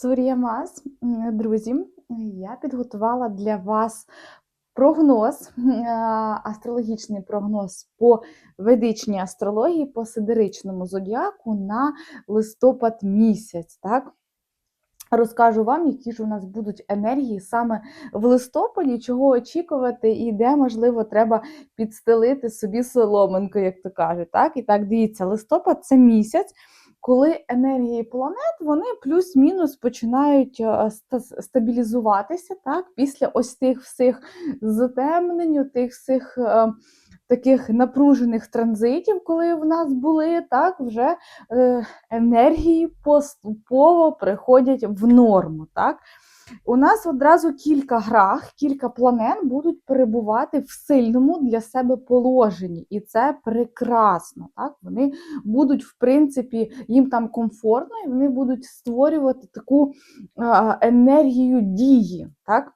Сур'ямас, друзі, я підготувала для вас прогноз, е, астрологічний прогноз по ведичній астрології, по сидеричному зодіаку на листопад місяць. Так? Розкажу вам, які ж у нас будуть енергії саме в листопаді, чого очікувати, і де, можливо, треба підстелити собі соломинку, як то кажуть. Так? І так, дивіться, листопад це місяць, коли енергії планет вони плюс-мінус починають е, стабілізуватися так? після ось тих всіх затемнень, тих всіх. е, Таких напружених транзитів, коли в нас були, так вже е, енергії поступово приходять в норму. Так? У нас одразу кілька грах, кілька планет будуть перебувати в сильному для себе положенні, і це прекрасно. Так? Вони будуть, в принципі, їм там комфортно, і вони будуть створювати таку енергію дії. Так?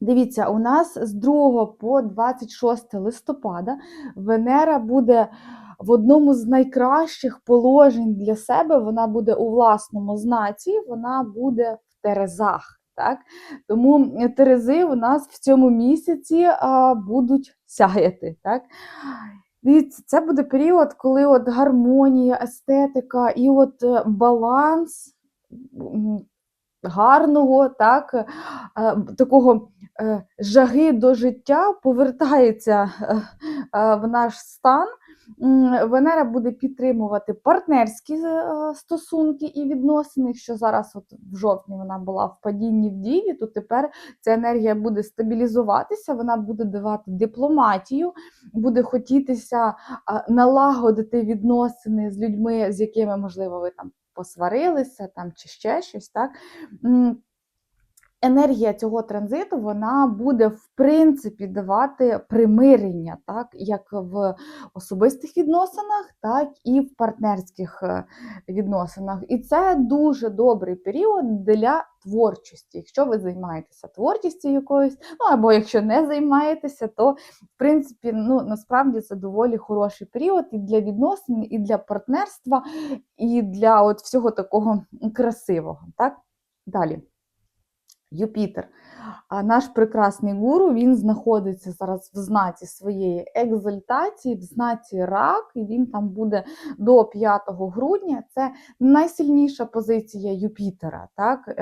Дивіться, у нас з 2 по 26 листопада Венера буде в одному з найкращих положень для себе. Вона буде у власному знаці, вона буде Терезах. Так? Тому Терези у нас в цьому місяці а, будуть сяяти. Так? Дивіться, це буде період, коли от гармонія, естетика і от е, баланс гарного, так, е, такого е, жаги до життя повертається в наш стан. Венера буде підтримувати партнерські е, стосунки і відносини. Якщо зараз, от в жовтні, вона була в падінні в діві, то тепер ця енергія буде стабілізуватися, вона буде давати дипломатію, буде хотітися налагодити відносини з людьми, з якими, можливо, ви там посварилися там, чи ще щось. Так? Енергія цього транзиту вона буде в принципі давати примирення, так як в особистих відносинах, так і в партнерських е, відносинах. І це дуже добрий період для творчості. Якщо ви займаєтеся творчістю якоюсь, ну або якщо не займаєтеся, то в принципі ну насправді це доволі хороший період і для відносин, і для партнерства, і для от всього такого красивого. Так? Далі. Юпітер. А наш прекрасний гуру він знаходиться зараз в знаці своєї екзальтації, в знаці рак, і він там буде до 5 грудня. Це найсильніша позиція Юпітера. Так?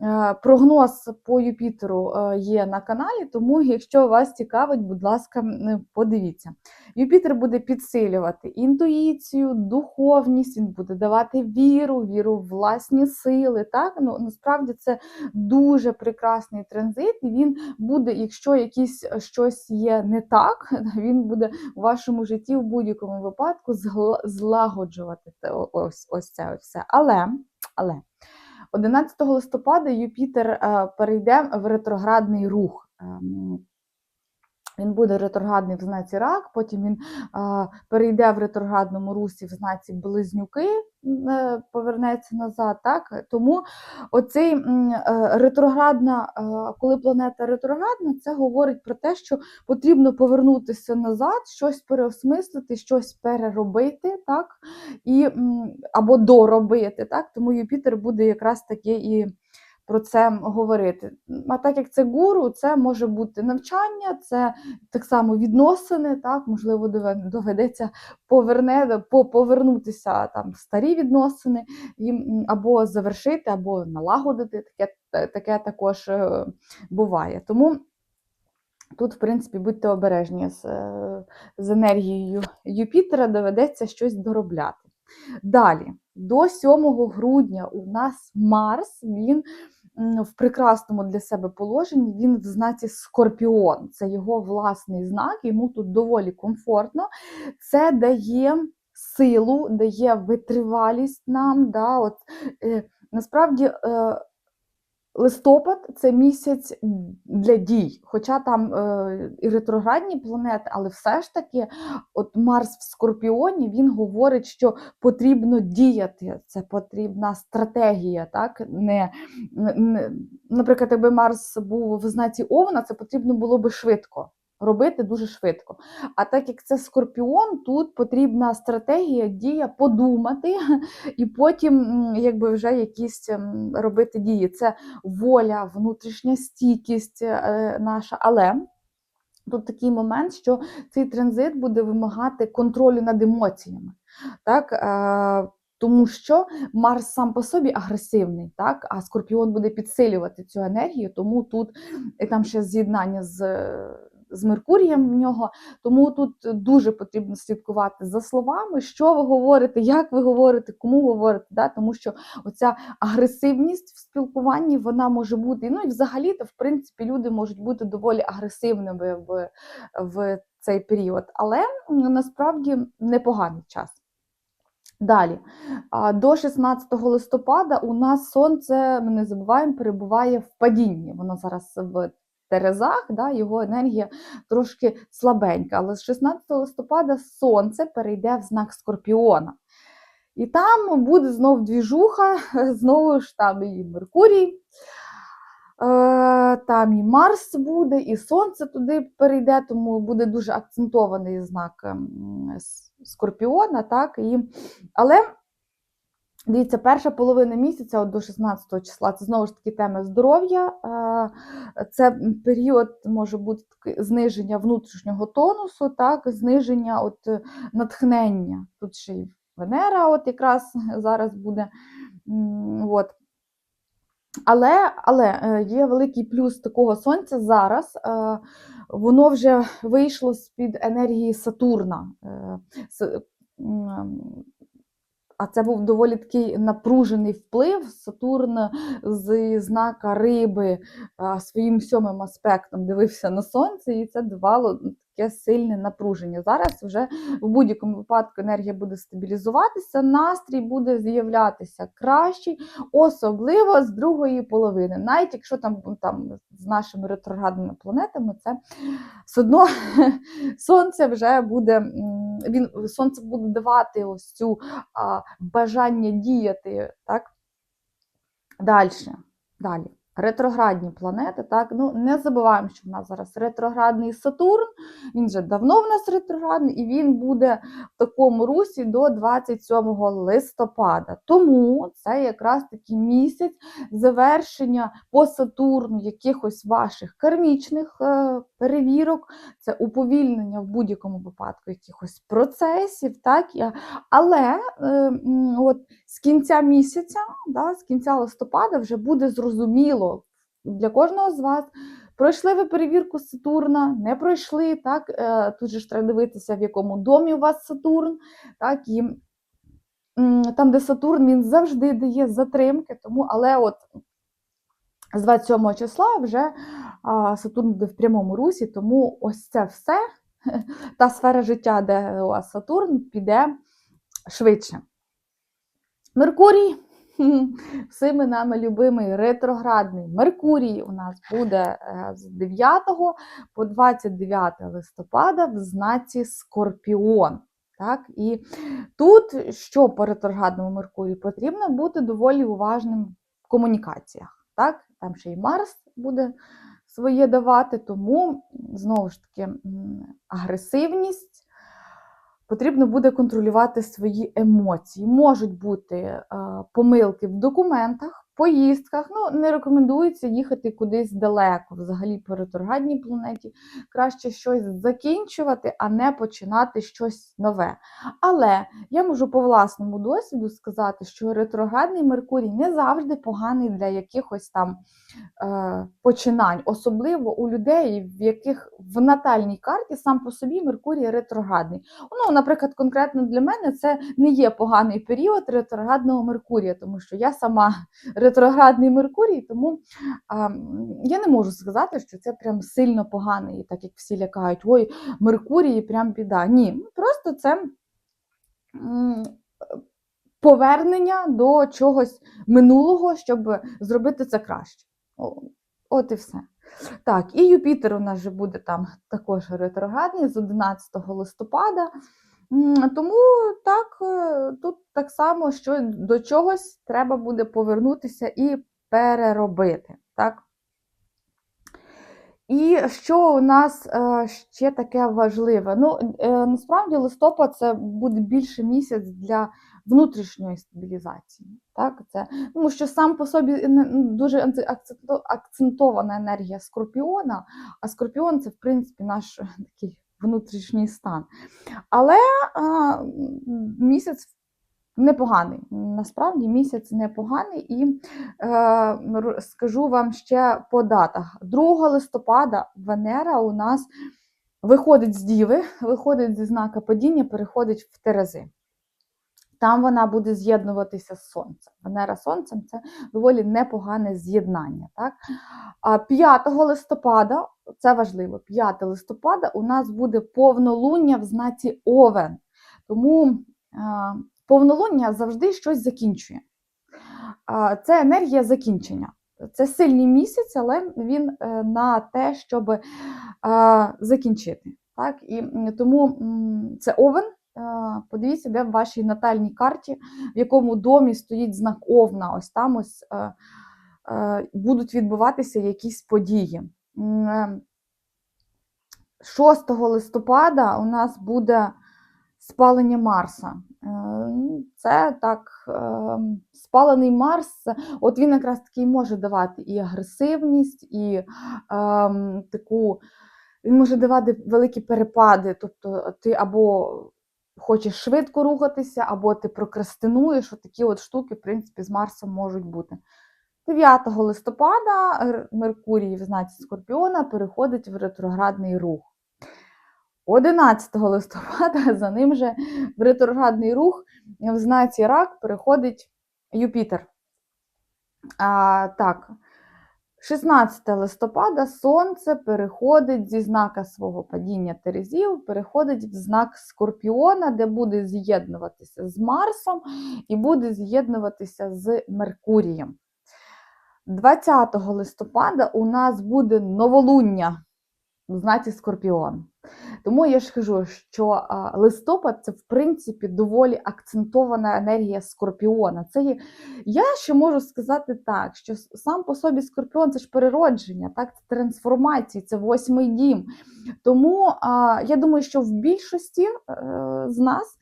Е, е, Прогноз по Юпітеру е, є на каналі, тому якщо вас цікавить, будь ласка, подивіться. Юпітер буде підсилювати інтуїцію, духовність, він буде давати віру, віру в власні сили. Так? Ну, насправді це дуже прекрасний транзит, і він буде, якщо якісь е, щось є не так, він буде у вашому житті в будь-якому випадку злагоджувати ось, ось це все. Але, але 11 листопада Юпітер е, перейде в ретроградний рух. Він буде ретроградний в знаці рак, потім він е, перейде в ретроградному русі в знаці близнюки, е, повернеться назад. Так? Тому оцей е, ретроградна, е, коли планета ретроградна, це говорить про те, що потрібно повернутися назад, щось переосмислити, щось переробити, так? І, або доробити. Так? Тому Юпітер буде якраз таки і про це говорити. А так як це гуру, це може бути навчання, це так само відносини, так, можливо, доведеться поверне, повернутися там в старі відносини, їм або завершити, або налагодити. Таке, таке також е, буває. Тому тут, в принципі, будьте обережні з, е, з енергією Юпітера, доведеться щось доробляти. Далі, до 7 грудня у нас Марс, він в прекрасному для себе положенні, він в знаці Скорпіон. Це його власний знак, йому тут доволі комфортно. Це дає силу, дає витривалість нам. Да, от, е, насправді, е, листопад це місяць для дій, хоча там е, і ретроградні планети, але все ж таки, от Марс в Скорпіоні він говорить, що потрібно діяти, це потрібна стратегія. так? Не, не, наприклад, якби Марс був в знаці Овна, це потрібно було би швидко. Робити дуже швидко. А так як це скорпіон, тут потрібна стратегія, дія, подумати і потім якби вже якісь ем, робити дії. Це воля, внутрішня стійкість е, наша. Але тут такий момент, що цей транзит буде вимагати контролю над емоціями. Так? Е, тому що Марс сам по собі агресивний, так? а Скорпіон буде підсилювати цю енергію, тому тут і там ще з'єднання з, з Меркурієм в нього. Тому тут дуже потрібно слідкувати за словами, що ви говорите, як ви говорите, кому говорите. Да? Тому що оця агресивність в спілкуванні вона може бути. Ну і взагалі-то, в принципі, люди можуть бути доволі агресивними в, в цей період, але насправді непоганий час. Далі, до 16 листопада у нас сонце, ми не забуваємо, перебуває в падінні. Воно зараз в Терезах, да, його енергія трошки слабенька. Але з 16 листопада сонце перейде в знак Скорпіона. І там буде знов двіжуха, знову ж там і Меркурій, е, там і Марс буде, і Сонце туди перейде, тому буде дуже акцентований знак ем, Скорпіона. Так? І, але дивіться, перша половина місяця, от до 16 числа, це знову ж таки тема здоров'я. Е, Це період може бути зниження внутрішнього тонусу, так? зниження от, е, натхнення. Тут ще й Венера, от якраз зараз буде. От. Але, але е, є великий плюс такого сонця зараз. е, Воно вже вийшло з-під енергії Сатурна. А це був доволі такий напружений вплив. Сатурн з знака риби своїм сьомим аспектом дивився на сонце, і це давало таке сильне напруження. Зараз вже в будь-якому випадку енергія буде стабілізуватися, настрій буде з'являтися кращий, особливо з другої половини. Навіть якщо там, там з нашими ретроградними планетами, це все одно сонце вже буде, він сонце буде давати ось цю а, бажання діяти, так? Далі. Далі. Ретроградні планети, так, ну не забуваємо, що в нас зараз ретроградний Сатурн, він вже давно в нас ретроградний, і він буде в такому русі до 27 листопада. Тому це якраз такий місяць завершення по Сатурну якихось ваших кармічних е, перевірок, це уповільнення в будь-якому випадку якихось процесів, так, але е, от з кінця місяця, да, з кінця листопада, вже буде зрозуміло для кожного з вас. Пройшли ви перевірку Сатурна, не пройшли, так, е, тут же ж треба дивитися, в якому домі у вас Сатурн, так, і там, де Сатурн, він завжди дає затримки, тому, але от з 27 числа вже Сатурн буде в прямому русі, тому ось це все, та сфера життя, де у вас Сатурн, піде швидше. Меркурій, всіми нами любимий ретроградний Меркурій у нас буде е, з 9 по 29 листопада в знаці Скорпіон. Так? І тут, що по ретроградному Меркурію, потрібно бути доволі уважним в комунікаціях. Так? Там ще й Марс буде своє давати, тому знову ж таки агресивність. Потрібно буде контролювати свої емоції. Можуть бути е, помилки в документах, поїздках. Ну, не рекомендується їхати кудись далеко, взагалі по ретроградній планеті. Краще щось закінчувати, а не починати щось нове. Але я можу по власному досвіду сказати, що ретроградний Меркурій не завжди поганий для якихось там е, починань, особливо у людей, в яких в натальній карті сам по собі Меркурій ретроградний. Ну, наприклад, конкретно для мене це не є поганий період ретроградного Меркурія, тому що я сама ретроградний Меркурій, тому а, я не можу сказати, що це прям сильно поганий, так як всі лякають, ой, Меркурій, прям біда. Ні, просто це повернення до чогось минулого, щоб зробити це краще. От і все. Так, і Юпітер у нас же буде там також ретроградний з 11 листопада. Тому так, е, тут так само, що до чогось треба буде повернутися і переробити. Так? І що у нас е, ще таке важливе? Ну, е, насправді листопад це буде більше місяць для внутрішньої стабілізації. Так? Це, тому що сам по собі дуже акцентована енергія скорпіона, а скорпіон це, в принципі, наш такий внутрішній стан. Але а, місяць непоганий. Насправді місяць непоганий, і е, скажу вам ще по датах. 2 листопада Венера у нас виходить з Діви, виходить зі знака падіння, переходить в Терези. Там вона буде з'єднуватися з сонцем. Венера сонцем це доволі непогане з'єднання. Так? А 5 листопада, це важливо, 5 листопада у нас буде повнолуння в знаці Овен. Тому е, повнолуння завжди щось закінчує. Це енергія закінчення. Це сильний місяць, але він е, на те, щоб е, закінчити. Так? І тому це овен. Подивіться, де в вашій натальній карті, в якому домі стоїть знак Овна. Ось там ось будуть відбуватися якісь події. М, е, 6 листопада у нас буде спалення Марса. Е, Це так, е, спалений Марс, от він якраз таки і може давати і агресивність, і ем, таку, він може давати великі перепади. Тобто ти або хочеш швидко рухатися, або ти прокрастинуєш. От такі от штуки, в принципі, з Марсом можуть бути. 9 листопада Меркурій в знаці Скорпіона переходить в ретроградний рух. 11 листопада за ним же в ретроградний рух в знаці Рак переходить Юпітер. А, так, 16 листопада Сонце переходить зі знака свого падіння Терезів, переходить в знак Скорпіона, де буде з'єднуватися з Марсом і буде з'єднуватися з Меркурієм. 20 листопада у нас буде новолуння в знаці Скорпіон. Тому я ж кажу, що листопад це в принципі доволі акцентована енергія скорпіона. Це є, я ще можу сказати так, що сам по собі скорпіон це ж переродження, так, це трансформації, це восьмий дім. Тому я думаю, що в більшості е, з нас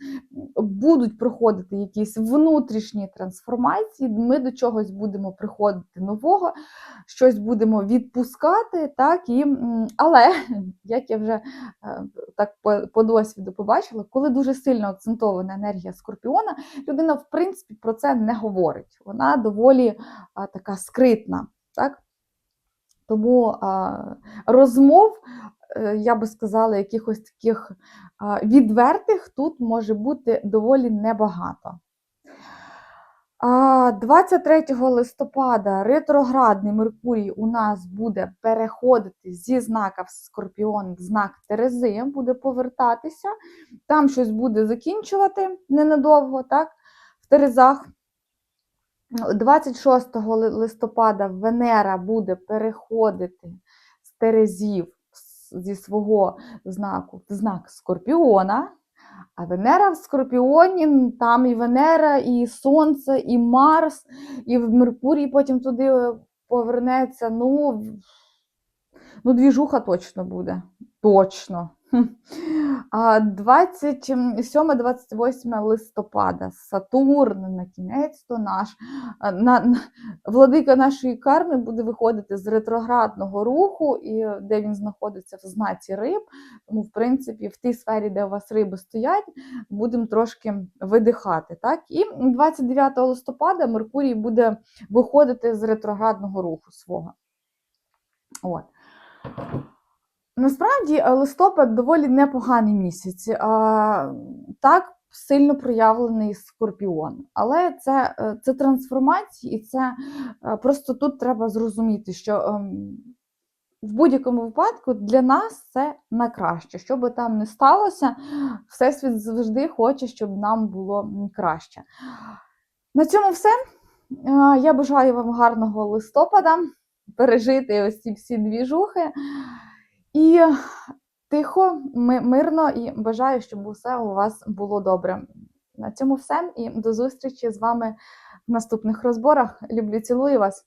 будуть проходити якісь внутрішні трансформації. Ми до чогось будемо приходити нового, щось будемо відпускати, так і але як я вже так по, досвіду побачила, коли дуже сильно акцентована енергія скорпіона, людина в принципі про це не говорить. Вона доволі а, така скритна. Так? Тому а, розмов, е, я би сказала, якихось таких відвертих тут може бути доволі небагато. А, 23 листопада ретроградний Меркурій у нас буде переходити зі знака Скорпіон в знак Терези, буде повертатися. Там щось буде закінчувати ненадовго, так? В Терезах. 26 листопада Венера буде переходити з Терезів зі свого знаку в знак Скорпіона. А Венера в Скорпіоні, там і Венера, і Сонце, і Марс, і Меркурій потім туди е, повернеться. Ну, ну двіжуха точно буде. Точно. Хм. А 27-28 листопада Сатурн на кінець то наш на, на, владика нашої карми буде виходити з ретроградного руху, і де він знаходиться в знаці риб. Тому, в принципі, в тій сфері, де у вас риби стоять, будемо трошки видихати. Так? І 29 листопада Меркурій буде виходити з ретроградного руху свого. От. Насправді е, листопад доволі непоганий місяць. Так, сильно проявлений скорпіон. Але це, е, це трансформації, і це е, просто тут треба зрозуміти, що ем, в будь-якому випадку для нас це на краще. Що би там не сталося, Всесвіт завжди хоче, щоб нам було краще. На цьому все. Я бажаю вам гарного листопада, пережити ось ці всі двіжухи. І тихо, ми- мирно і бажаю, щоб усе у вас було добре. На цьому все і до зустрічі з вами в наступних розборах. Люблю, цілую вас.